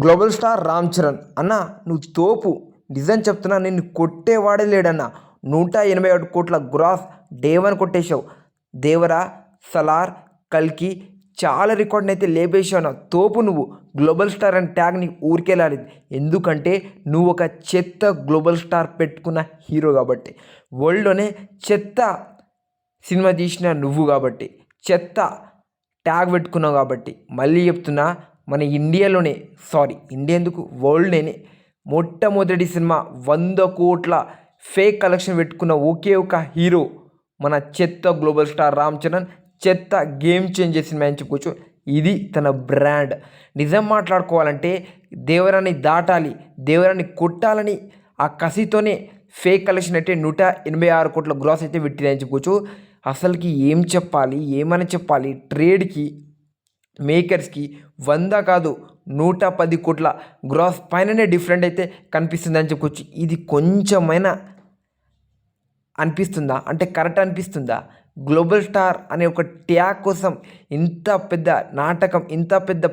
Global star Ram Charan అన్న నువ్వు తోపు. నిజం చెప్తున్నా నిన్ను కొట్టేవాడే లేడన్న. నూట ఎనభై ఒకటి కోట్ల గ్రాస్ డే వన్ కొట్టేశావు. దేవరా సలార్ కల్కి చాలా రికార్డ్ని అయితే లేపేశావు అన్న. తోపు నువ్వు. గ్లోబల్ స్టార్ అండ్ ట్యాగ్ నీకు ఊరికెళ్ళాలి ఎందుకంటే నువ్వు ఒక చెత్త గ్లోబల్ స్టార్ పెట్టుకున్న హీరో కాబట్టి. వరల్డ్లోనే చెత్త సినిమా తీసిన నువ్వు కాబట్టి. చెత్త ట్యాగ్ పెట్టుకున్నావు కాబట్టి. మళ్ళీ చెప్తున్నా మన ఇండియాలోనే సారీ ఇండియా ఎందుకు వరల్డ్లోనే మొట్టమొదటి సినిమా వంద కోట్ల ఫేక్ కలెక్షన్ పెట్టుకున్న ఒకే ఒక హీరో మన చెత్త గ్లోబల్ స్టార్ రామ్ చరణ్ చెత్త గేమ్ చేంజ్ సినిమా అని చెప్పుకోవచ్చు ఇది తన బ్రాండ్. నిజం మాట్లాడుకోవాలంటే దేవరాన్ని దాటాలి దేవరాన్ని కొట్టాలని ఆ కసితోనే ఫేక్ కలెక్షన్ అయితే నూట ఎనభై ఆరు కోట్ల గ్రాస్ అయితే పెట్టిందని చెప్పుకోవచ్చు అసలుకి ఏం చెప్పాలి ఏమని చెప్పాలి ట్రేడ్కి మేకర్స్కి వంద కాదు నూట పది కోట్ల గ్రాస్ పైననే డిఫరెంట్ అయితే కనిపిస్తుందని చెప్పుకోవచ్చు. ఇది కొంచెమైనా అనిపిస్తుందా? అంటే కరెక్ట్ అనిపిస్తుందా? గ్లోబల్ స్టార్ అనే ఒక ట్యాగ్ కోసం ఇంత పెద్ద నాటకం ఇంత పెద్ద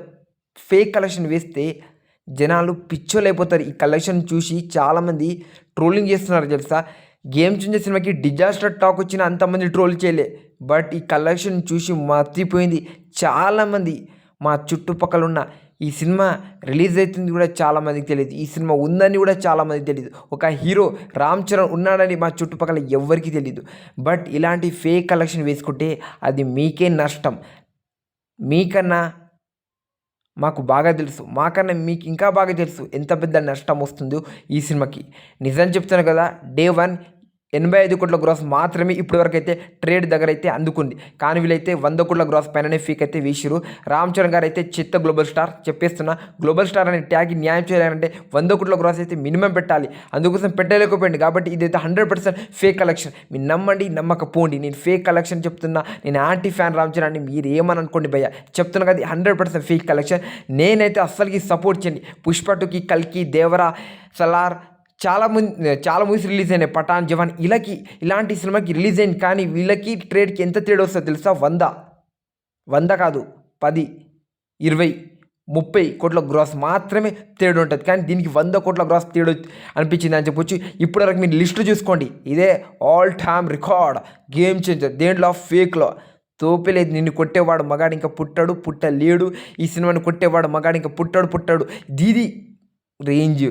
ఫేక్ కలెక్షన్ వేస్తే జనాలు పిచ్చోలైపోతారు. ఈ కలెక్షన్ చూసి చాలామంది ట్రోలింగ్ చేస్తున్నారు తెలుసా? గేమ్ చేంజర్ సినిమాకి డిజాస్టర్ టాక్ వచ్చిన అంతమంది ట్రోల్ చేయలే. బట్ ఈ కలెక్షన్ చూసి మర్చిపోయింది చాలామంది మా చుట్టుపక్కల ఉన్న ఈ సినిమా రిలీజ్ అవుతుంది కూడా చాలామందికి తెలియదు. ఈ సినిమా ఉందని కూడా చాలామందికి తెలియదు. ఒక హీరో రామ్ చరణ్ ఉన్నాడని మా చుట్టుపక్కల ఎవ్వరికీ తెలియదు బట్ ఇలాంటి ఫేక్ కలెక్షన్ వేసుకుంటే అది మీకే నష్టం. మీకన్నా మాకు బాగా తెలుసు. మాకన్నా మీకు ఇంకా బాగా తెలుసు ఎంత పెద్ద నష్టం వస్తుందో ఈ సినిమాకి. నిజం చెప్తాను కదా డే వన్ ఎనభై ఐదు కోట్ల గ్రాస్ మాత్రమే ఇప్పటివరకు అయితే ట్రేడ్ దగ్గర అయితే అందుకుంది. కానీ వీళ్ళైతే వంద కోట్ల గ్రాస్ పైననే ఫీక్ అయితే వేసిరు. రామ్ చరణ్ గారు అయితే చిత్త గ్లోబల్ స్టార్ చెప్పేస్తున్నా. గ్లోబల్ స్టార్ అనే ట్యాగ్ న్యాయం చేయాలంటే వంద కోట్ల గ్రాస్ అయితే మినిమం పెట్టాలి. అందుకోసం పెట్టలేకపోయింది కాబట్టి ఇదైతే హండ్రెడ్ పర్సెంట్ ఫేక్ కలెక్షన్. మీరు నమ్మండి నమ్మకపోండి. నేను ఫేక్ కలెక్షన్ చెప్తున్నా. నేను యాంటీ ఫ్యాన్ రామ్ చరణ్ అని మీరు ఏమని అనుకోండి భయ్య. చెప్తున్నా కదా హండ్రెడ్ పర్సెంట్ ఫేక్ కలెక్షన్. నేనైతే అస్సలకి సపోర్ట్ చేయండి పుష్ప టూకి కల్కి దేవరా సలార్ చాలా మంది చాలా మూవీస్ రిలీజ్ అయినాయి. పఠాన్ జవాన్ ఇలాకి ఇలాంటి సినిమాకి రిలీజ్ అయింది కానీ వీళ్ళకి ట్రేడ్కి ఎంత తేడా వస్తుందో తెలుసా? వంద. వంద కాదు పది ఇరవై ముప్పై కోట్ల గ్రాస్ మాత్రమే తేడు ఉంటుంది. కానీ దీనికి వంద కోట్ల గ్రాస్ తేడు అనిపించింది అని చెప్పొచ్చు. ఇప్పటివరకు మీరు లిస్టు చూసుకోండి. ఇదే all time record game changer దేంట్లో? ఫేక్లో తోపలేదు నిన్ను కొట్టేవాడు మగాడు ఇంకా పుట్టాడు పుట్టలేడు. ఈ సినిమాని కొట్టేవాడు మగాడు ఇంకా పుట్టాడు పుట్టాడు. దీది రేంజ్.